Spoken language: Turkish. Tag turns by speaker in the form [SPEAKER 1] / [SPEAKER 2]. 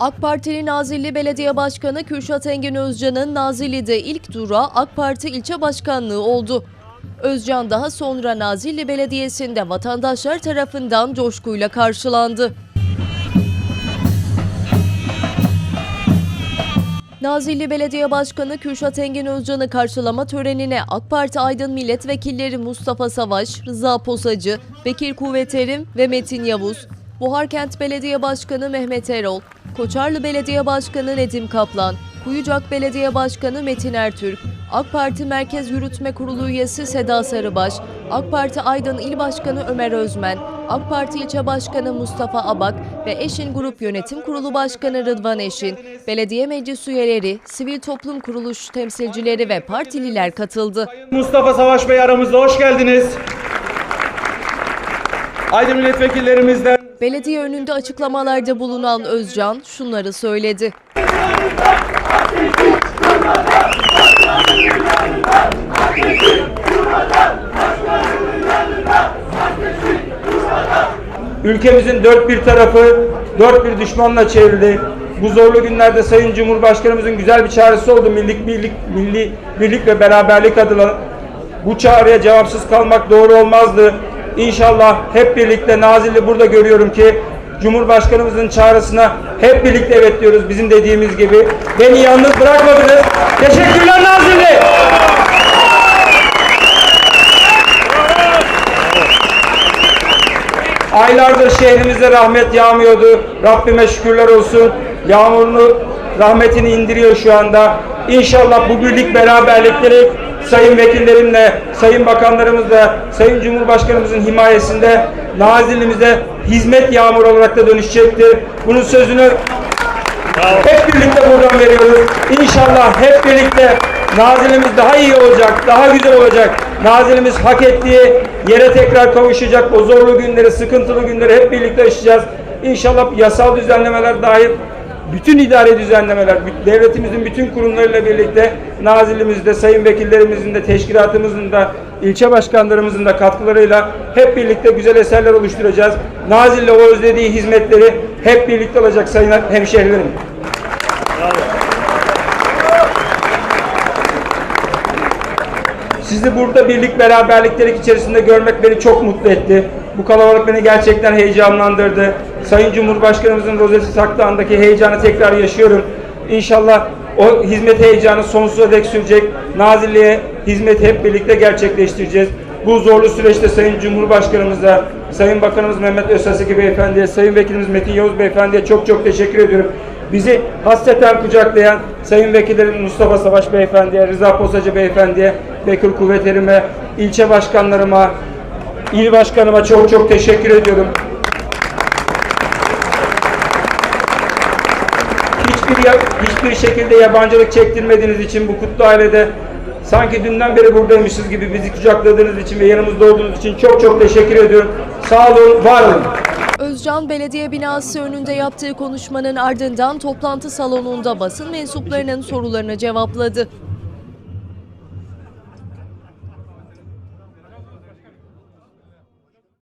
[SPEAKER 1] AK Partili Nazilli Belediye Başkanı Kürşat Engin Özcan'ın Nazilli'de ilk durağı AK Parti ilçe başkanlığı oldu. Özcan daha sonra Nazilli Belediyesi'nde vatandaşlar tarafından coşkuyla karşılandı. Nazilli Belediye Başkanı Kürşat Engin Özcan'ı karşılama törenine AK Parti Aydın Milletvekilleri Mustafa Savaş, Rıza Posacı, Bekir Kuvveterim ve Metin Yavuz, Buharkent Belediye Başkanı Mehmet Erol, Koçarlı Belediye Başkanı Nedim Kaplan, Kuyucak Belediye Başkanı Metin Ertürk, AK Parti Merkez Yürütme Kurulu üyesi Seda Sarıbaş, AK Parti Aydın İl Başkanı Ömer Özmen, AK Parti İlçe Başkanı Mustafa Abak ve Eşin Grup Yönetim Kurulu Başkanı Rıdvan Eşin, belediye meclis üyeleri, sivil toplum kuruluş temsilcileri ve partililer katıldı.
[SPEAKER 2] Mustafa Savaş Bey aramızda hoş geldiniz. Aydın milletvekillerimizden
[SPEAKER 1] Belediye önünde açıklamalarda bulunan Özcan şunları söyledi.
[SPEAKER 2] ülkemizin dört bir tarafı dört bir düşmanla çevrildi. Bu zorlu günlerde Sayın Cumhurbaşkanımızın güzel bir çağrısı oldu. Millik birlik, milli birlik ve beraberlik adına bu çağrıya cevapsız kalmak doğru olmazdı. İnşallah hep birlikte Nazilli burada görüyorum ki Cumhurbaşkanımızın çağrısına hep birlikte evet diyoruz bizim dediğimiz gibi. Beni yalnız bırakmadınız. Teşekkürler Nazilli. Aylardır şehrimize rahmet yağmıyordu. Rabbime şükürler olsun. Yağmurunu, rahmetini indiriyor şu anda. İnşallah bu birlik beraberlikleri sayın vekillerimle, sayın bakanlarımızla, sayın cumhurbaşkanımızın himayesinde Nazilli'mize hizmet yağmuru olarak da dönüşecektir. Bunun sözünü hep birlikte buradan veriyoruz. İnşallah hep birlikte Nazilimiz daha iyi olacak, daha güzel olacak. Nazilimiz hak ettiği yere tekrar kavuşacak. O zorlu günleri, sıkıntılı günleri hep birlikte aşacağız. İnşallah yasal düzenlemeler dahil bütün idari düzenlemeler, devletimizin bütün kurumlarıyla birlikte Nazilimizde, sayın vekillerimizin de, teşkilatımızın da, ilçe başkanlarımızın da katkılarıyla hep birlikte güzel eserler oluşturacağız. Nazilli o özlediği hizmetleri hep birlikte alacak sayın hemşehrilerim. Sizi burada birlik beraberlikleri içerisinde görmek beni çok mutlu etti. Bu kalabalık beni gerçekten heyecanlandırdı. Sayın Cumhurbaşkanımızın rozeti saktığındaki heyecanı tekrar yaşıyorum. İnşallah o hizmet heyecanı sonsuza dek sürecek. Nazilli'ye hizmet hep birlikte gerçekleştireceğiz. Bu zorlu süreçte Sayın Cumhurbaşkanımıza, Sayın Bakanımız Mehmet Özsaseki Beyefendi'ye, Sayın Vekilimiz Metin Yavuz Beyefendi'ye çok çok teşekkür ediyorum. Bizi hasreten kucaklayan Sayın Vekillerim Mustafa Savaş Beyefendi'ye, Rıza Posacı Beyefendi'ye, Bekir Kuvveterime, ilçe başkanlarıma, il başkanıma çok çok teşekkür ediyorum. Hiçbir hiçbir şekilde yabancılık çektirmediğiniz için bu kutlu ailede sanki dünden beri buradaymışız gibi bizi kucakladığınız için ve yanımızda olduğunuz için çok çok teşekkür ediyorum. Sağ olun, var olun.
[SPEAKER 1] Özcan belediye binası önünde yaptığı konuşmanın ardından toplantı salonunda basın mensuplarının sorularını cevapladı.